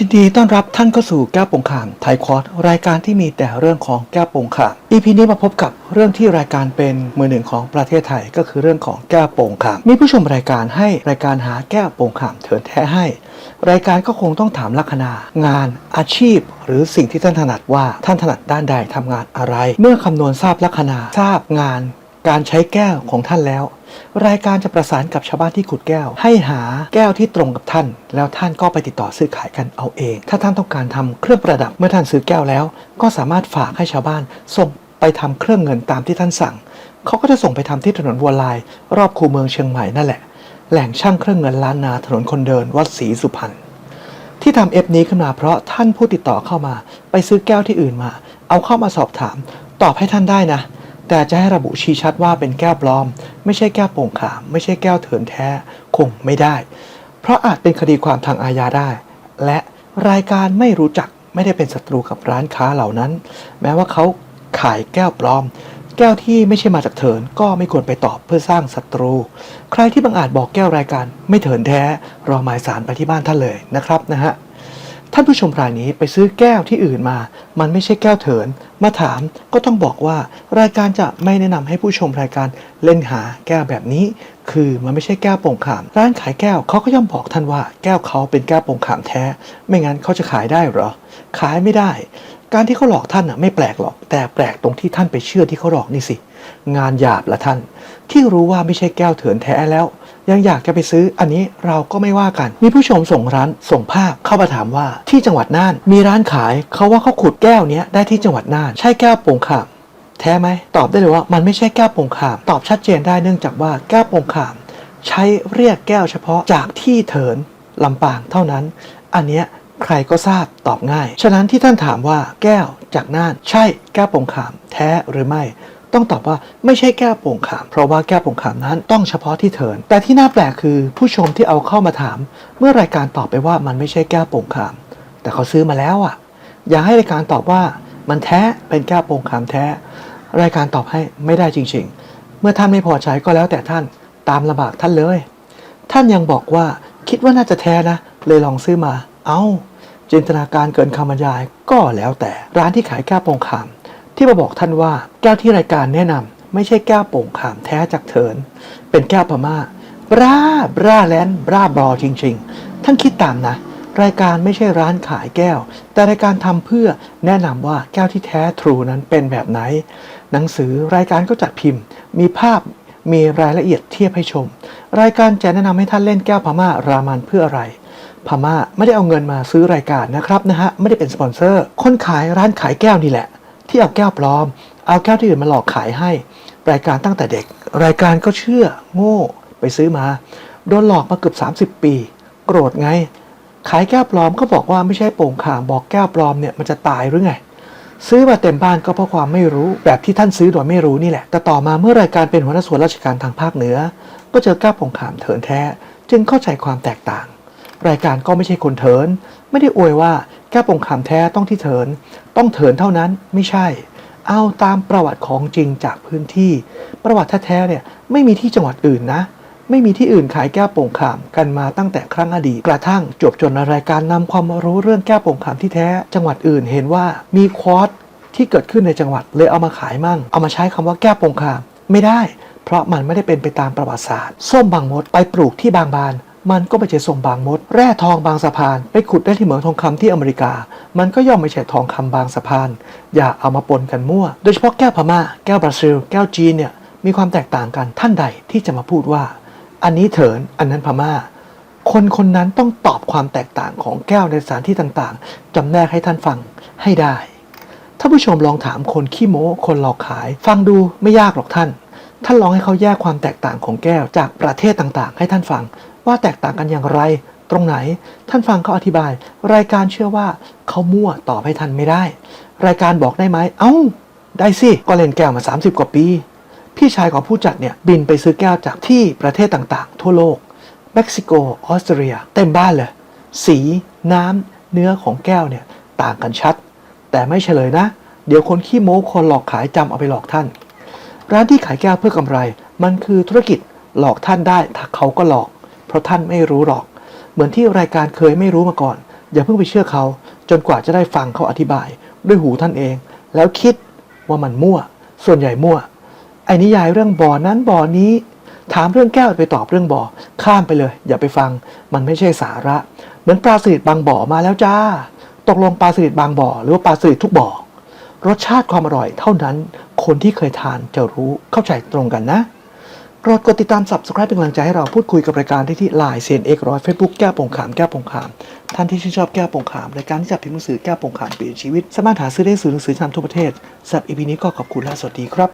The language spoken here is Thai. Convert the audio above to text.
ยินดีต้อนรับท่านเข้าสู่แก้วโปงขางไทยคอร์สรายการที่มีแต่เรื่องของแก้วโปงข่าง EP นี้มาพบกับเรื่องที่รายการเป็นมือหนึ่งของประเทศไทยก็คือเรื่องของแก้วโปงขางมีผู้ชมรายการให้รายการหาแก้วโปงข่างเถินแท้ให้ รายการก็คงต้องถามลักษณะงานอาชีพ หรือสิ่งที่ท่านถนัดว่าท่านถนัดด้านใดทำงานอะไร เมื่อคำนวณทราบลักษณะทราบงาน การใช้แก้วของท่านแล้ว รายการจะประสานกับชาวบ้านที่ขุดแก้ว ให้หาแก้วที่ตรงกับท่าน แล้วท่านก็ไปติดต่อซื้อขายกันเอาเอง ถ้าท่านต้องการทำเครื่องประดับเมื่อท่านซื้อแก้วแล้ว ก็สามารถฝากให้ชาวบ้านส่งไปทำเครื่องเงินตามที่ท่านสั่ง เขาก็จะส่งไปทำที่ถนนวัวลาย รอบคูเมืองเชียงใหม่นั่นแหละ แหล่งช่างเครื่องเงินล้านนาถนนคนเดินวัดศรีสุพรรณ ที่ทำเอฟนี้ขึ้นมาเพราะท่านผู้ติดต่อเข้ามา ไปซื้อแก้วที่อื่นมา เอาเข้ามาสอบถาม ตอบให้ท่านได้นะ แต่จะให้ระบุชี้ชัดว่าเป็นแก้วปลอม ไม่ใช่แก้วโป่งขาม ไม่ใช่แก้วเถินแท้คงไม่ได้ เพราะอาจเป็นคดีความทางอาญาได้ และรายการไม่รู้จักไม่ได้เป็นศัตรูกับร้านค้าเหล่านั้น แม้ว่าเขาขายแก้วปลอม แก้วที่ไม่ใช่มาจากเถินก็ไม่ควรไปตอบเพื่อสร้างศัตรู ใครที่บังอาจบอกแก้วรายการไม่เถินแท้รอหมายสารไปที่บ้านท่านเลยนะครับนะฮะ ท่านผู้ชมรายนี้ไปซื้อแก้วที่อื่นมา มันไม่ใช่แก้วเถิน มาถามก็ต้องบอกว่ารายการจะไม่แนะนำให้ผู้ชมรายการเล่นหาแก้วแบบนี้ คือมันไม่ใช่แก้วโป่งขาม ร้านขายแก้วเขาก็ย่อมบอกท่านว่าแก้วเขาเป็นแก้วโป่งขามแท้ ไม่งั้นเขาจะขายได้หรอ ขายไม่ได้ การที่เขาหลอกท่านน่ะไม่แปลกหรอก แต่แปลกตรงที่ท่านไปเชื่อที่เขาหลอกนี่สิ งานหยาบละท่าน ที่รู้ว่าไม่ใช่แก้วเถินแท้แล้ว ยังอยากจะไปซื้ออันนี้เราก็ไม่ว่ากัน มีผู้ชมส่งร้านส่งภาพเข้ามาถามว่าที่จังหวัดน่าน มีร้านขายเขาว่าเขาขุดแก้วนี้ได้ที่จังหวัดน่าน ใช่แก้วโป่งขามแท้ไหมตอบได้เลยว่ามันไม่ใช่แก้วโป่งขาม ตอบชัดเจนได้เนื่องจากว่าแก้วโป่งขาม ใช้เรียกแก้วเฉพาะจากที่เถินลำปางเท่านั้น อันเนี้ยใครก็ทราบตอบง่าย ฉะนั้นที่ท่านถามว่าแก้วจากน่าน ใช่แก้วโป่งขาม แท้หรือไม่ ต้องตอบว่าไม่ใช่แก้วโป่งขาม เพราะว่าแก้วโป่งขามนั้นต้องเฉพาะที่เถิน แต่ที่น่าแปลกคือผู้ชมที่เอาเข้ามาถาม เมื่อรายการตอบไปว่ามันไม่ใช่แก้วโป่งขาม แต่เขาซื้อมาแล้วอะ อยากให้รายการตอบว่ามันแท้เป็นแก้วโป่งขามแท้ รายการตอบให้ไม่ได้จริง ๆ เมื่อท่านไม่พอใจก็แล้วแต่ท่านตามลำบากท่านเลย ท่านยังบอกว่าคิดว่าน่าจะแท้นะ เลยลองซื้อมา เอา้าจินตนาการเกินคำบรรยายก็แล้วแต่ร้านที่ขายแก้วโป่งขาม ที่มาบอกท่านว่าแก้วที่รายการแนะนำไม่ใช่แก้วโป่งขามแท้จากเถิน เป็นแก้วพม่าบราบราแลนบราบอจริงๆ ท่านคิดตามนะ รายการไม่ใช่ร้านขายแก้ว แต่รายการทำเพื่อแนะนำว่าแก้วที่แท้ทรูนั้นเป็นแบบไหน หนังสือรายการก็จัดพิมพ์ มีภาพมีรายละเอียดเทียบให้ชม รายการจะแนะนำให้ท่านเล่นแก้วพม่ารามันเพื่ออะไรพม่าไม่ได้เอาเงินมาซื้อรายการนะครับนะฮะไม่ได้เป็นสปอนเซอร์ คนขายร้านขายแก้วนี่แหละ ที่เอาแก้วปลอม เอาแก้วที่อื่นมาหลอกขายให้ รายการตั้งแต่เด็ก รายการก็เชื่อโง่ไปซื้อมา โดนหลอกมาเกือบ 30 ปี โกรธไง ขายแก้วปลอมก็บอกว่าไม่ใช่โป่งข่ามบอกแก้วปลอมเนี่ยมันจะตายหรือไง ซื้อมาเต็มบ้านก็เพราะความไม่รู้แบบที่ท่านซื้อโดยไม่รู้นี่แหละ แต่ต่อมาเมื่อรายการเป็นหัวหน้าส่วนราชการทางภาคเหนือ ก็เจอแก้วโป่งขามเถินแท้ จึงเข้าใจความแตกต่าง รายการก็ไม่ใช่คนเถิน ไม่ได้อวยว่า แก้โป่งขามแท้ต้องที่เถิน ต้องเถินเท่านั้นไม่ใช่ เอาตามประวัติของจริงจากพื้นที่ ประวัติแท้ๆเนี่ยไม่มีที่จังหวัดอื่นนะ ไม่มีที่อื่นขายแก้วโป่งขามกันมาตั้งแต่ครั้งอดีตกระทั่งจบจนรายการนำความรู้เรื่องแก้วโป่งขามที่แท้ จังหวัดอื่นเห็นว่ามีควอตที่เกิดขึ้นในจังหวัดเลยเอามาขายมั่ง เอามาใช้คำว่าแก้วโป่งขามไม่ได้ เพราะมันไม่ได้เป็นไปตามประวัติศาสตร์ ส้มบางมดไปปลูกที่บางบาน มันก็ไม่ใช่ส้มบางมด แร่ทองบางสะพาน ไปขุดได้ที่เหมืองทองคำที่อเมริกา มันก็ย่อมไม่ใช่ทองคำบางสะพาน อย่าเอามาปนกันมั่ว โดยเฉพาะแก้วพม่า แก้วบราซิล แก้วจีนเนี่ย มีความแตกต่างกัน ท่านใดที่จะมาพูดว่า อันนี้เถิน อันนั้นพม่า คนคนนั้นต้องตอบความแตกต่างของแก้วในสถานที่ต่างๆจำแนกให้ท่านฟังให้ได้ ถ้าผู้ชมลองถามคนขี้โม้ คนหลอกขาย ฟังดูไม่ยากหรอกท่าน ท่านลองให้เขาแยกความแตกต่างของแก้วจากประเทศต่างๆ ให้ท่านฟัง ว่าแตกต่างกันอย่างไร ตรงไหน ท่านฟังเขาอธิบาย รายการเชื่อว่าเขามั่วตอบให้ท่านไม่ได้ รายการบอกได้ไหมเอ้า ได้สิก็เล่นแก้วมา 30 กว่าปี พี่ชายของผู้จัดเนี่ยบินไปซื้อแก้วจากที่ประเทศต่างๆ ทั่วโลกเม็กซิโกออสเตรีย เต็มบ้านเลย สี น้ำเนื้อของแก้วเนี่ยต่างกันชัด แต่ไม่เฉลยนะ เดี๋ยวคนขี้โม้คนหลอกขายจำเอาไปหลอกท่าน ร้านที่ขายแก้วเพื่อกำไร มันคือธุรกิจหลอกท่านได้ถ้าเขาก็หลอก เพราะท่านไม่รู้หรอก เหมือนที่รายการเคยไม่รู้มาก่อน อย่าเพิ่งไปเชื่อเขา จนกว่าจะได้ฟังเขาอธิบาย ด้วยหูท่านเอง แล้วคิดว่ามันมั่ว ส่วนใหญ่มั่ว ไอ้นิยายเรื่องบ่อนั้นบ่อนี้ ถามเรื่องแก้วไปตอบเรื่องบ่อ ข้ามไปเลย อย่าไปฟัง มันไม่ใช่สาระ เหมือนปลาสลิดบางบ่อมาแล้วจ้า ตกลงปลาสลิดบางบ่อ หรือว่าปลาสลิดทุกบ่อ รสชาติความอร่อยเท่านั้น คนที่เคยทานจะรู้เข้าใจตรงกันนะโปรดกดติดตาม subscribe เป็นกำลังใจให้เราพูดคุยกับรายการได้ที่ Line เซนเอ็กร้อยเฟซบุ๊กแก้วปงขามแก้วปงขาม ท่านที่ชื่นชอบแก้วปงขามรายการที่จับพิมพ์หนังสือแก้วปงขามเปลี่ยนชีวิต สามารถหาซื้อได้สื่อหนังสือชามทั่วประเทศสำหรับอีพีนี้ก็ขอบคุณและสวัสดีครับ